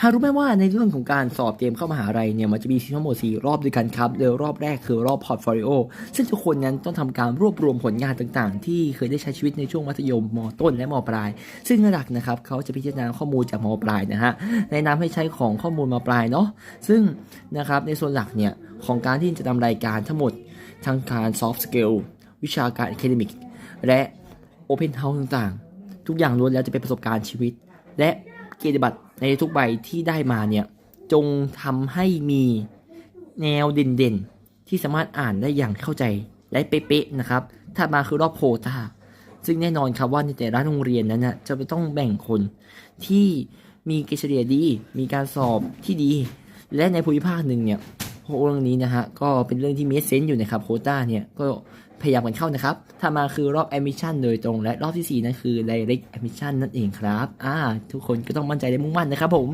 หารู้ไหมว่าในเรื่องของการสอบเตรียมเข้ามหาลัยเนี่ยมันจะมีทั้งหมด4รอบด้วยกันครับโดยรอบแรกคือรอบพอร์ตโฟลิโอซึ่งทุกคนนั้นต้องทำการรวบรวมผลงานต่างๆ ที่เคยได้ใช้ชีวิตในช่วงมัธยมมต้นและมปลาย ซึ่งหลักนะครับเขาจะพิจารณาข้อมูลจากมปลายนะฮะแนะนำให้ใช้ของข้อมูลมปลายเนาะซึ่งนะครับในส่วนหลักเนี่ยของการที่จะทำรายการทั้งหมดทั้งการ soft skill วิชาการ academic และ open house ต่างๆ ทุกอย่างล้วนแล้วจะเป็นประสบการณ์ชีวิต และ เกียรติบัตรในทุกใบที่ได้มาเนี่ยจงทำให้มีแนวเด่นๆ ที่สามารถอ่านได้อย่างเข้าใจและเป๊ะๆนะครับถ้ามาคือรอบโพตาซึ่งแน่นอนครับว่าในแต่ละโรงเรียนนั้นนะจะต้องแบ่งคนที่มีเกรดเฉลี่ยดี มีการสอบที่ดี และในภูมิภาคหนึ่งเนี่ย เรื่องนี้นะฮะก็เป็นเรื่องที่มีเซนต์อยู่นะครับโควตาเนี่ยก็พยายามกันเข้านะครับถ้ามาคือรอบเอมิชชันโดยตรงและรอบที่ 4 นั่นคือ direct admission นั่นเองครับ อ่า ทุกคนก็ต้องมั่นใจและมุ่งมั่นนะครับผม